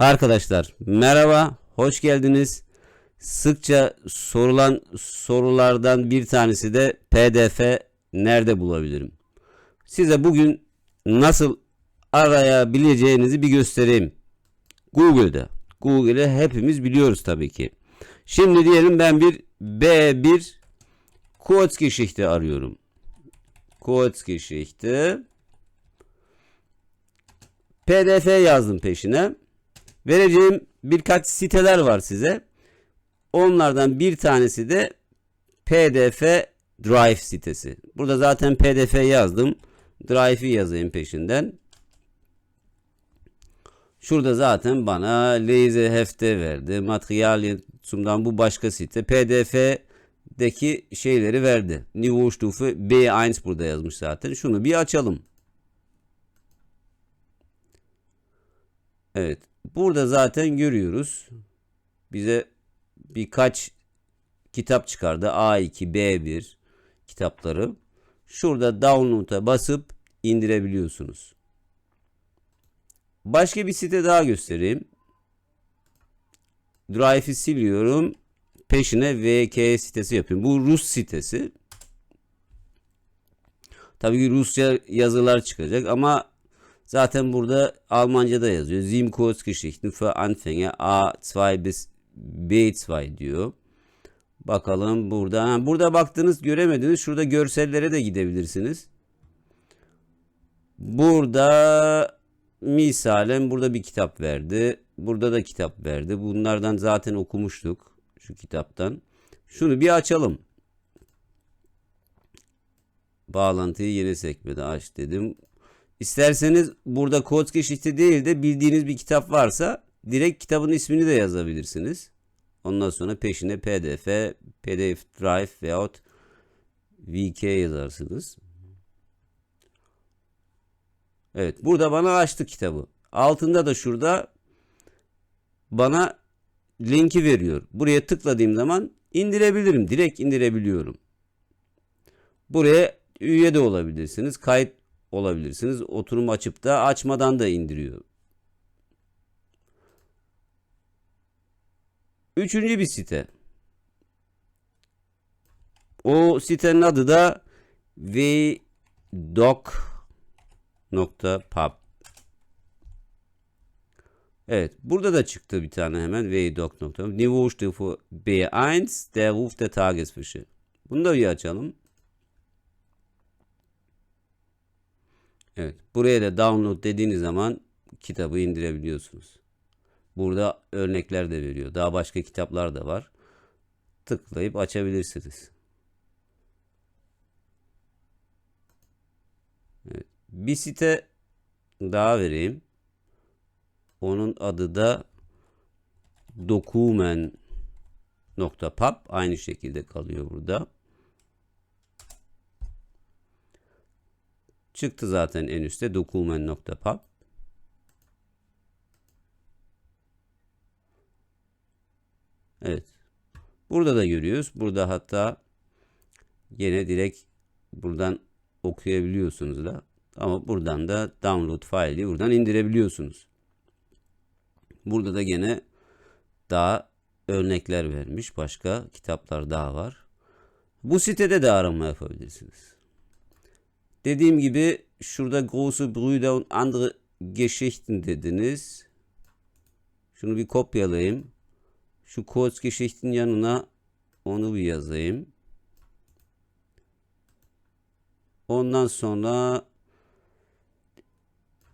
Arkadaşlar merhaba, hoş geldiniz. Sıkça sorulan sorulardan bir tanesi de PDF nerede bulabilirim? Size bugün nasıl arayabileceğinizi bir göstereyim. Google'da. Google'ı hepimiz biliyoruz tabii ki. Şimdi diyelim ben bir B1 Kurzgeschichte arıyorum. Kurzgeschichte PDF yazdım peşine. Vereceğim birkaç siteler var size. Onlardan bir tanesi de PDF Drive sitesi. Burada zaten PDF yazdım. Drive'i yazayım peşinden. Şurada zaten bana Lese Hefte verdi. Materyalien bu başka site. PDF'deki şeyleri verdi. Niveaustufe B1 burada yazmış zaten. Şunu bir açalım. Evet. Burada zaten görüyoruz. Bize birkaç kitap çıkardı. A2, B1 kitapları. Şurada download'a basıp indirebiliyorsunuz. Başka bir site daha göstereyim. Drive'i siliyorum. Peşine VK sitesi yapıyorum. Bu Rus sitesi. Tabii ki Rusça yazılar çıkacak ama zaten burada Almanca'da yazıyor. Sieben Kurzgeschichten für Anfänger A2 bis B2 diyor. Bakalım burada. Ha, burada baktınız göremediniz. Şurada görsellere de gidebilirsiniz. Burada misalen burada bir kitap verdi. Burada da kitap verdi. Bunlardan zaten okumuştuk şu kitaptan. Şunu bir açalım. Bağlantıyı yeni sekmede aç dedim. İsterseniz burada Kurzgeschichte değil de bildiğiniz bir kitap varsa direkt kitabın ismini de yazabilirsiniz. Ondan sonra peşine PDF, PDF Drive veyahut VK yazarsınız. Evet burada bana açtı kitabı. Altında da şurada bana linki veriyor. Buraya tıkladığım zaman indirebilirim. Direkt indirebiliyorum. Buraya üye de olabilirsiniz. Kayıt olabilirsiniz. Oturum açıp da açmadan da indiriyor. Üçüncü bir site. O sitenin adı da vdoc.pub Evet. Burada da çıktı bir tane hemen vdoc.pub Niveaustufe B1 der Ruf der Tagesfische. Bunu da bir açalım. Evet. Buraya da download dediğiniz zaman kitabı indirebiliyorsunuz. Burada örnekler de veriyor. Daha başka kitaplar da var. Tıklayıp açabilirsiniz. Evet. Bir site daha vereyim. Onun adı da dokumen.pub aynı şekilde kalıyor burada. Çıktı zaten en üstte dokumen.pub. Evet. Burada da görüyoruz. Burada hatta yine direkt buradan okuyabiliyorsunuz da. Ama buradan da download faili buradan indirebiliyorsunuz. Burada da gene daha örnekler vermiş. Başka kitaplar daha var. Bu sitede de arama yapabilirsiniz. Dediğim gibi şurada große Brüder und andere Geschichten dediniz. Şunu bir kopyalayayım. Şu Kurzgeschichten yanına onu bir yazayım. Ondan sonra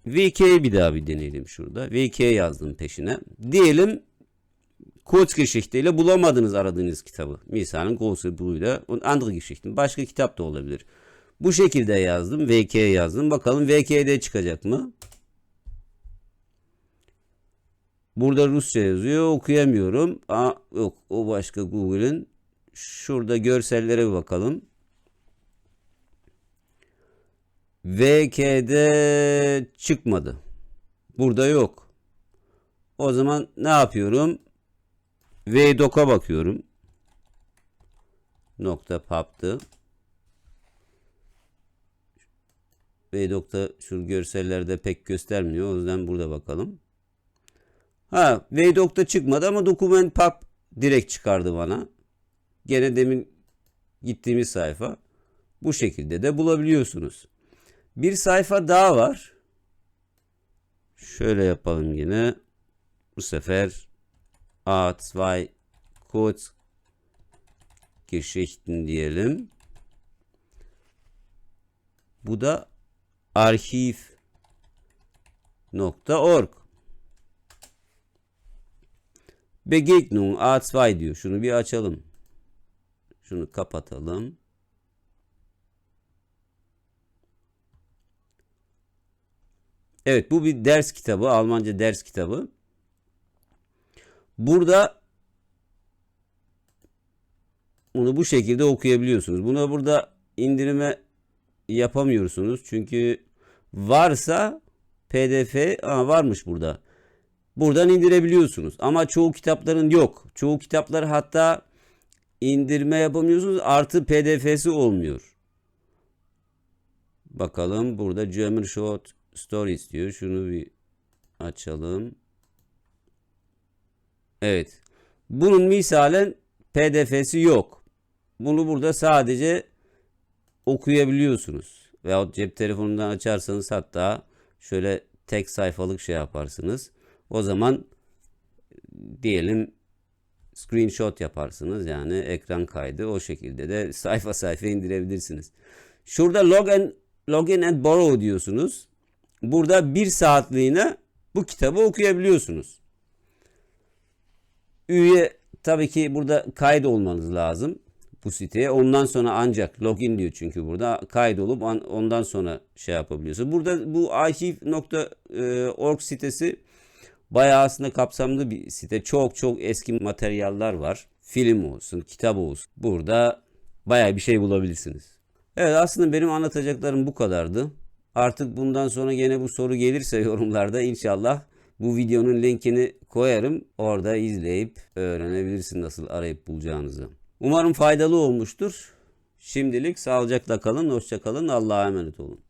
VK'yi bir daha bir deneyelim şurada. VK yazdım peşine. Diyelim Kurzgeschichte ile bulamadınız aradığınız kitabı. Misalin Große Brüder und andere Geschichten. Başka kitap da olabilir. Bu şekilde yazdım. VK yazdım. Bakalım VK'de çıkacak mı? Burada Rusça yazıyor. Okuyamıyorum. Aa, yok o başka Google'ın. Şurada görsellere bir bakalım. VK'de çıkmadı. Burada yok. O zaman ne yapıyorum? VDoc'a bakıyorum. Nokta pub'dı. VDoc'ta şu görsellerde pek göstermiyor. O yüzden burada bakalım. Ha VDoc'ta çıkmadı ama Document Pub direkt çıkardı bana. Gene demin gittiğimiz sayfa. Bu şekilde de bulabiliyorsunuz. Bir sayfa daha var. Şöyle yapalım yine. Bu sefer A2 Code Geschichten diyelim. Bu da archiv.org Begegnung A2 diyor. Şunu bir açalım. Şunu kapatalım. Evet bu bir ders kitabı. Almanca ders kitabı. Burada bunu bu şekilde okuyabiliyorsunuz. Buna burada indirime yapamıyorsunuz. Çünkü varsa PDF Aa, varmış burada. Buradan indirebiliyorsunuz. Ama çoğu kitapların yok. Çoğu kitaplar hatta indirme yapamıyorsunuz. Artı PDF'si olmuyor. Bakalım burada German Short Stories diyor. Şunu bir açalım. Evet. Bunun misalen PDF'si yok. Bunu burada sadece okuyabiliyorsunuz. Veyahut cep telefonundan açarsanız hatta şöyle tek sayfalık şey yaparsınız. O zaman diyelim screenshot yaparsınız yani ekran kaydı o şekilde de sayfa sayfa indirebilirsiniz. Şurada log and, login and borrow diyorsunuz. Burada bir saatliğine bu kitabı okuyabiliyorsunuz. Üye tabii ki burada kayıt olmanız lazım bu siteye. Ondan sonra ancak login diyor çünkü burada kaydolup an- ondan sonra şey yapabiliyorsunuz. Burada bu archive.org sitesi bayağı aslında kapsamlı bir site. Çok çok eski materyaller var. Film olsun, kitap olsun. Burada bayağı bir şey bulabilirsiniz. Evet aslında benim anlatacaklarım bu kadardı. Artık bundan sonra gene bu soru gelirse yorumlarda inşallah bu videonun linkini koyarım. Orada izleyip öğrenebilirsin nasıl arayıp bulacağınızı. Umarım faydalı olmuştur. Şimdilik sağlıcakla kalın, hoşça kalın, Allah'a emanet olun.